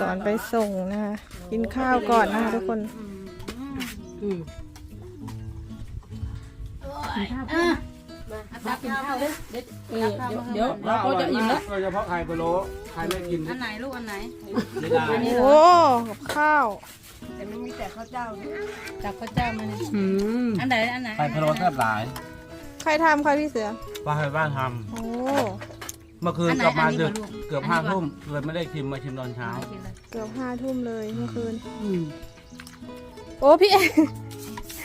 สอนไปส่งนะคะกินข้าวก่อนนะคะทุกคนอืมตักกินข้าวเลยเออเดี๋ยวเดี๋ยวเราก็จะอิ่มแล้วโดยเฉพาะไข่พะโล้ใครไม่กินอันไหนลูกอันไหนไม่ได้โอ้กับข้าวแต่ไม่มีแต่ข้าวเจ้าจับข้าวเจ้ามาเนี่ยอืมอันไหนอันไหนไข่พะโล้แซ่บหลาย ใครทำใครพี่เสือป้าให้บ้านทโอ้ำ เมื่อคืนกลับมาดึกเกือบห้าทุ่มเลยไม่ได้ชิมมาชิมตอนเช้ากินเลยเกือบห้าทุ่มเลยเมื่อคืน อืมโอ้พี่แอน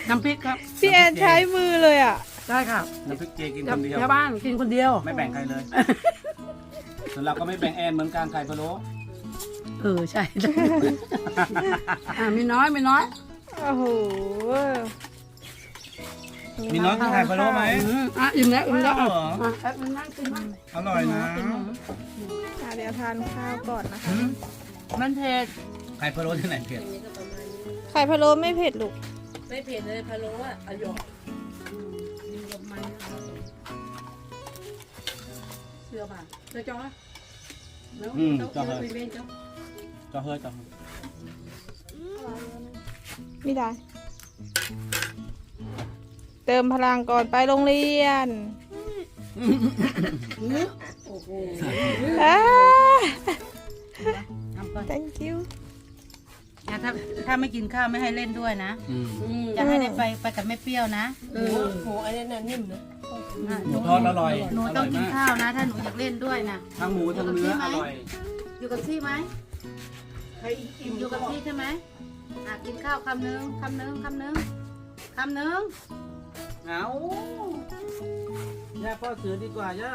น้ำพริกครับพี่แอนใช้มือเลยอะ ได้ค่ะน้ำพริกเจกินชาคนเดียวชาวบ้านกินคนเดียว ไม่แบ่งใครเลยส่วนเราก็ไม่แบ่งแอนเหมือนกันไข่พะโล้เออใช่อ่ามีน้อยมีน้อยโอ้โห มีน้องกินไข่พะโล้ไหมอืมอะอิ่มแล้วอิ่มแล้วอ้าวเหรออะแป๊บนึงนั่งกินมั้งอร่อยนะอะเดี๋ยวทานข้าวก่อนนะคะหืมมันเผ็ดไข่พะโล้ที่ไหนเผ็ดไข่พะโล้ไม่เผ็ดลูกไม่เผ็ดเลยพะโล้อะอร่อยเชื่อป่ะเชื่อจ้อแล้วอืมต้องจ้าเชื่อเฮ้ไปยเว้นจ้อจ้าเฮ้ยจ้าเฮ้ยไม่ได้ เติมพลังก่อนไปโรงเรียนโอ้โหอ่า ทำก่อน thank you อะถ้าถ้าไม่กินข้าวไม่ให้เล่นด้วยนะ อืมจะให้ได้ไปไปกับแม่เปรี้ยวนะเอออะหมูทอดอร่อยหนูอต้ร่อองยกินมากข้าวนะ ถ้าหนูอยากเล่นด้วยนะ ทั้งหมูทั้งเนื้ออร่อย อยู่กับที่ไหมอยู่กับที่ใช่ไหมอะกินข้าวคำนึงคำนึงคำนึงคำนึง เอาย่าพ่อเสือดีกว่าย่า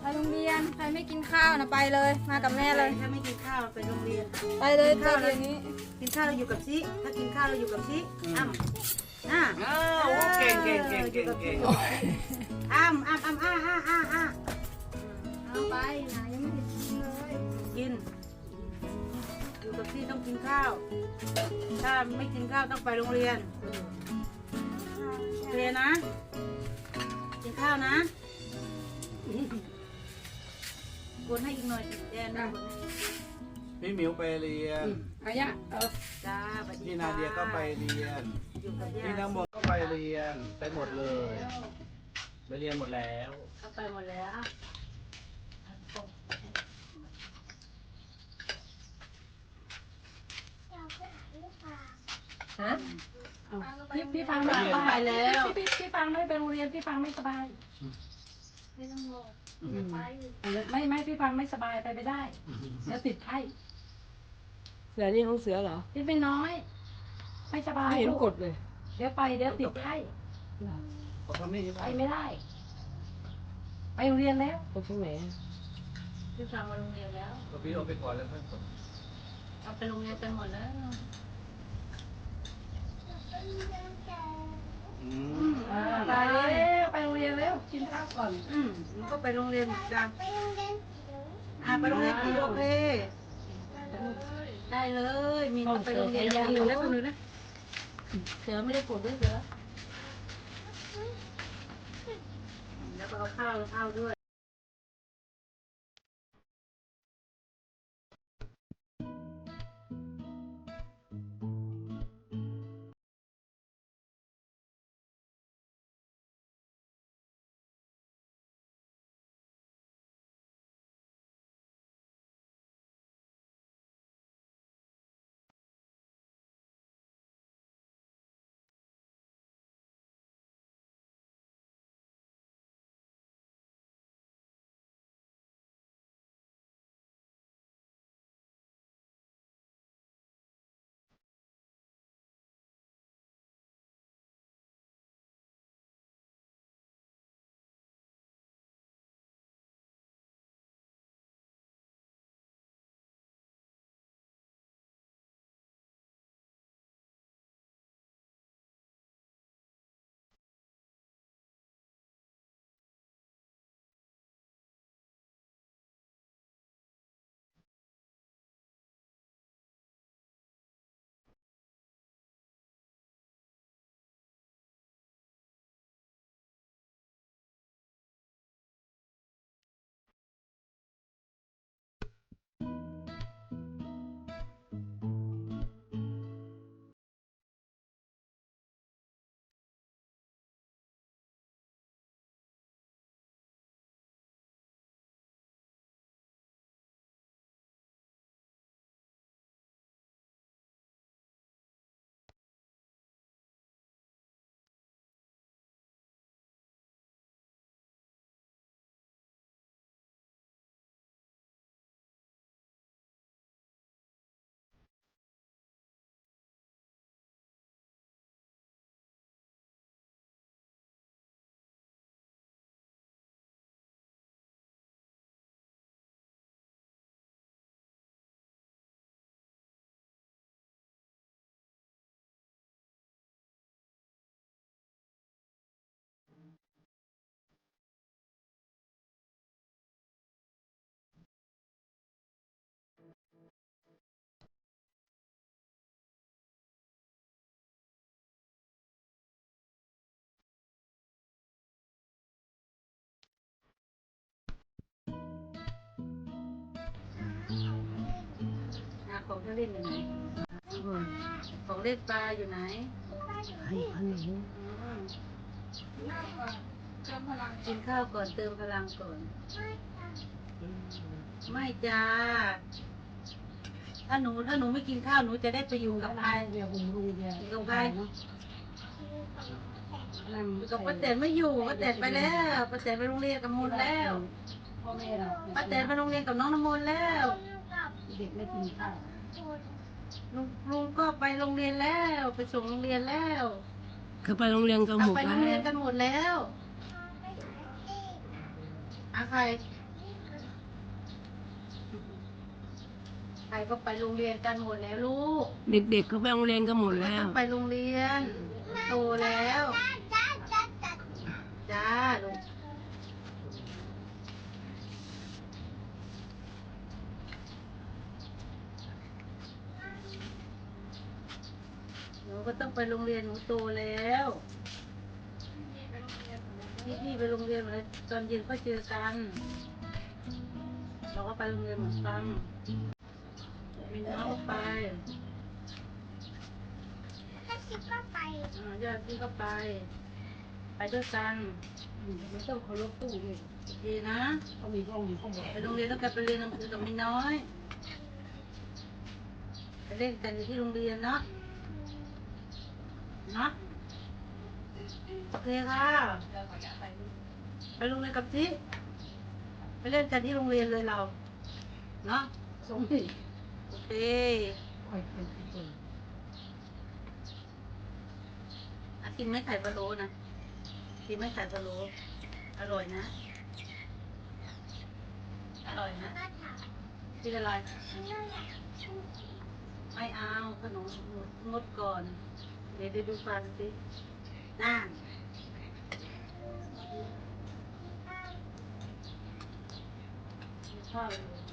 ไปโรงเรียน ใครไม่กินข้าวนะไปเลย มากับแม่เลย ถ้าไม่กินข้าวไปโรงเรียน ไปเลยข้าวเดี๋ยวนี้ กินข้าวเราอยู่กับซิถ้ากินข้าวเราอยู่กับซิอ้ำอะอ้าวเก่งเก่งเก่งเก่งเก่งอ้ำอ้ำอ้ำอ้าอ้าอ้าอ้าเอาไปไหนยังไม่ได้กินเลยกิน อยู่กับซิต้องกินข้าว ถ้าไม่กินข้าวต้องไปโรงเรียนโอ เคนะกินข้าวนะกดให้อีกหน่อยสิแดนนะกดให้พี่หมิวไปเรียน อายะเออจ้าสวัสดีพี่นาเดียก็ไปเรียน อยู่กับพี่ย่าน้ำมนต์ก็ไปเรียน ไปหมดเลย ไปเรียนหมดแล้ว เขาไปหมดแล้ว พี่พี่ฟังไม่สบายแล้วพี่พี่ฟังไม่ไปโรงเรียนพี่ฟังไม่สบายอืมไม่ไม่พี่ฟังไม่สบายไปไม่ได้เดี๋ยวติดไข้เสือนี่ของเสือเหรอพี่เป็นน้อยไม่สบายไม่เห็นลูกกดเลย เดี๋ยวไปเดี๋ยวติดไข้เพราะเขาไม่ไปไม่ได้ ไปโรงเรียนแล้วกดตรงไหนพี่ฟังมาโรงเรียนแล้วก็พี่เอาไปก่อนแล้วค่อยกดเอาไปโรงเรียนกันหมดแล้ว อืมไปแล้วไปโรงเรียนแล้วกินข้าวก่อน อืมหนูก็ไปโรงเรียนจ้ะอะไปโรงเรียนโอเค ได้เลย มีก็ไปโรงเรียนอย่างนี้แล้วคนนึงนะเสือไม่ได้ปวดด้วยเสือแล้วก็เอาข้าวข้าวด้วย ของที่เล่นอยู่ไหนของเล่นปลาอยู่ไหนให้ขนมอืมกินข้าวก่อนเติมพลังก่อน ไม่จ้า ถ้าหนูถ้าหนูไม่กินข้าวหนูจะได้ไปอยู่กับใคร เดี๋ยวผมลุงแกอยู่กับใครอยู่กับป้าแตนไม่อยู่ป้าแตนไปแล้วป้าแตนไปโรงเรียนกับมูลแล้วพ่อแม่เราป้าแตนไปโรงเรียนกับน้องน้ำมนต์แล้ว เด็กไม่กินข้าว ลุงลุงก็ไปโรงเรียนแล้ว ไปส่งโรงเรียนแล้วเขาไปโรงเรียนกันหเอามดไปแล้โรงเรียนวกันหมดแล้วอะใครใครก็ไปโรงเรียนกันหมดแล้วลูก เด็กๆเขาไปโรงเรียนกันหมดแล้ว ไปโรงเรียนโตแล้ว จ้าลูกหนู ก็ต้องไปโรงเรียนหนูโตแล้วพี่พี่ไปโรงเรียนมาแล้วตอนเย็นก็เจอกัน เราก็ไปโรงเรียนเหมือนกันมีน้องก็ไปอ่าญาติพี่ก็ไป ไปด้วยกันไม่ต้องเคารพตู้เลยดีนะเขามีห้องอยู่ข้างบนไปโรงเรียนต้องกลับไปเรียนหนังสือกับมีน้อยไปเล่นกันอยู่ที่โรงเรียนเนาะเนะโอเคค่ะไปโรงเรียนกับจิ๊ไปเล่นกันที่โรงเรียนเลยเรา เนาะสงสัยโอเคอยเป็นคนอะกินไม่ไข่พะโลนะกินไม่ไข่พะโลอร่อยนะ อร่อยนะกินอะไรไม่เอาขนมงดก่อน Ele não fazer nada. Ah. Me falou.